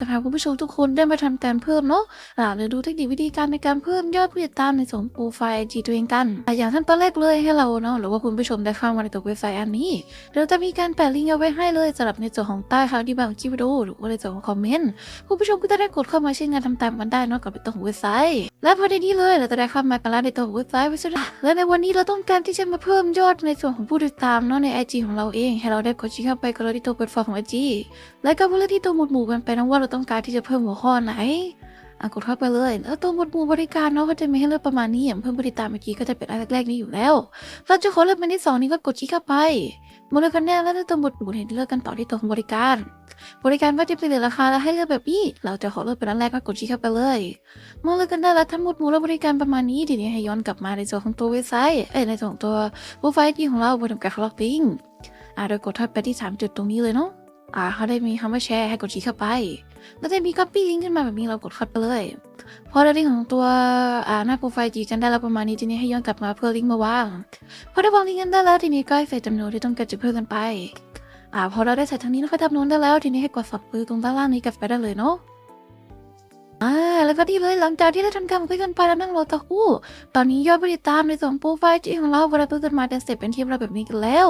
จะพาคุณผู้ชมทุกคนได้มาทำการเพิ่มเนาะหลังเดี๋ยวดูเทคนิควิธีการในการเพิ่มยอดผู้ติดตามในส่วนของโปรไฟล์จีตัวเองกันอ่อย่างท่านตอนแรกเลยให้เราเนาะหรือว่าคุณผู้ชมได้เข้ามาในตัวเว็บไซต์อันนี้เดี๋ยวจะมีการแปะลิงก์เอาไว้ให้เลยสำหรับในส่วนของใต้คำที่บางคลิปวิดีโอหรือว่าในส่วนของคอมเมนต์คุณผู้ชมก็จะได้กดเข้ามาใช้งานทำตามกันได้เนาะกับในตัวของเว็บไซต์และพอในนี้เลยเราจะได้เข้ามากันแล้วในตัวของเว็บไซต์ไว้สุดและในวันนี้เราต้องการที่จะมาเพิ่มยอดในส่วนของผู้ติดตามเนาะใน IG ของเราเอง ให้เราได้กดชิ้เข้าไปก็เลยที่ตัวเปิดฟอร์มของ IG และก็เลือกที่ตัวหมวดหมู่กันไปนะว่าเราต้องการที่จะเพิ่มหัวข้อไหน อะกดเข้าไปเลย แล้วตัวหมดหมู่บริการเนาะก็จะมีให้เลือกประมาณนี้อย่างเพิ่มผู้ติดตามเมื่อกี้ก็จะเป็นอันแรกๆนี้อยู่แล้วเราจะขอเลือกเป็นที่สองนี้ก็กดชี้เข้าไปเมื่อเลือกกันแน่แล้วตัวหมดหมู่เนี่ยเลือกกันต่อที่ตัวของบริการ บริการว่าจะเป็นราคาแล้วให้เลือกแบบนี้ เราจะขอเลือกเป็นอันแรกก็กดชี้เข้าไปเลยเมื่อเลือกกันได้แล้วทั้งหมดหมู่และบริการประมาณนี้ทีนี้ให้ย้อนกลับมาในส่วนของตัวเว็บไซต์เอ้ยในส่วนของตัวโปรไฟล์ที่ของเราบนทำการล็อกปิ้งอ่าโดยกดทับไปที่สามจุดตรงนี้เลยเนาะ อ่าเขาได้มีคำว่าแชร์ให้กดชี้เข้าไป แล้วจะมี copy ลิงก์ขึ้นมาแบบนี้เรากดเข้าไปเลย พอได้ลิงก์ของตัวอ่าหน้าโปรไฟล์จีกันได้แล้วประมาณนี้ทีนี้ให้ย้อนกลับมาเพื่อลิงก์มาวาง พอได้วางลิงก์กันได้แล้วทีนี้ก็ให้ใส่จำนวนที่ต้องการจะเพิ่มกันไปอ่าพอเราได้ใส่ทางนี้แล้วค่อยทำโน้นได้แล้ว ทีนี้ให้กดสับปือตรงด้านล่างนี้กลับไปได้เลยเนาะอ่าแล้วก็ดีเลยหลังจากที่ได้ทำการคุยกันไปแล้วนั่งรอตะคู่ตอนนี้ยอดผู้ติดตามในส่วนโปรไฟล์จีของเราเวลาเพิ่มกันมาเป็นสเต็ปเป็นทีมเราแบบนี้กันแล้ว